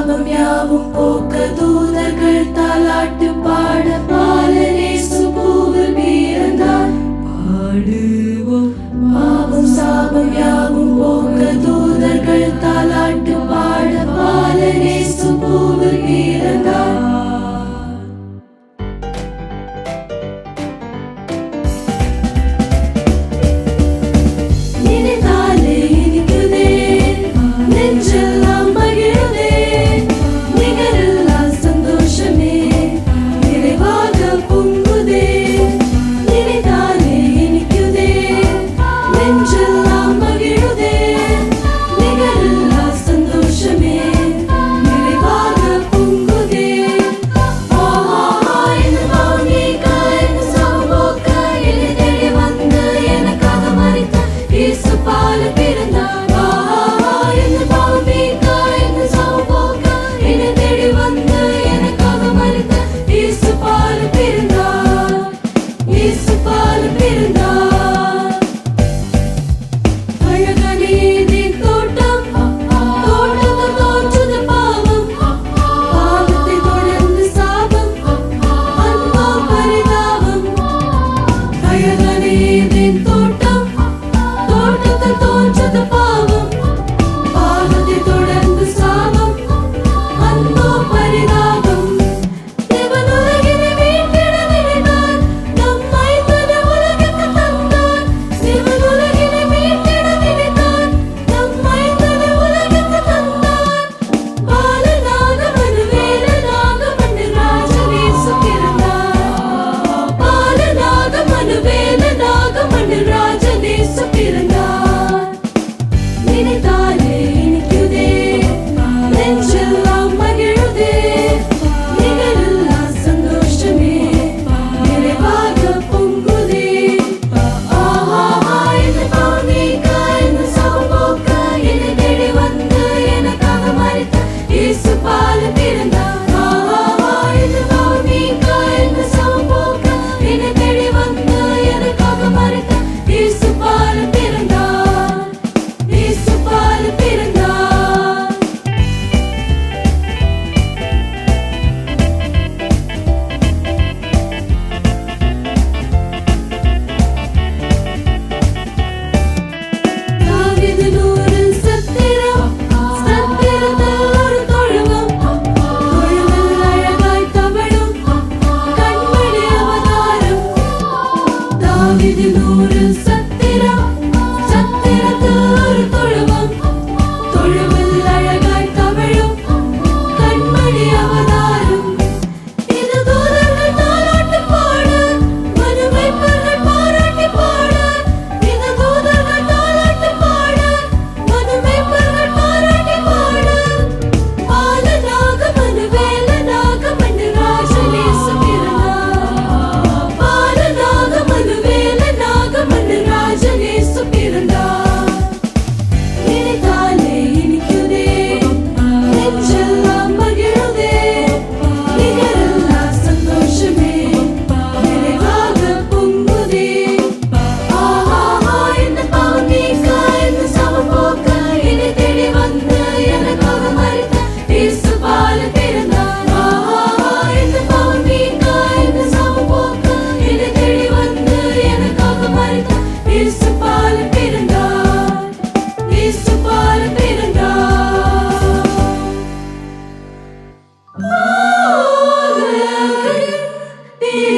பாவம் யாவும் போக்க தூதர்கள் தாலாட்டு பாட பாலனே சுபூவில் பிறந்தார் பாடுவோம். பாவம் சாபம் யாவும் போக்க தூ பால் பிறந்தார் Mavi de nur Be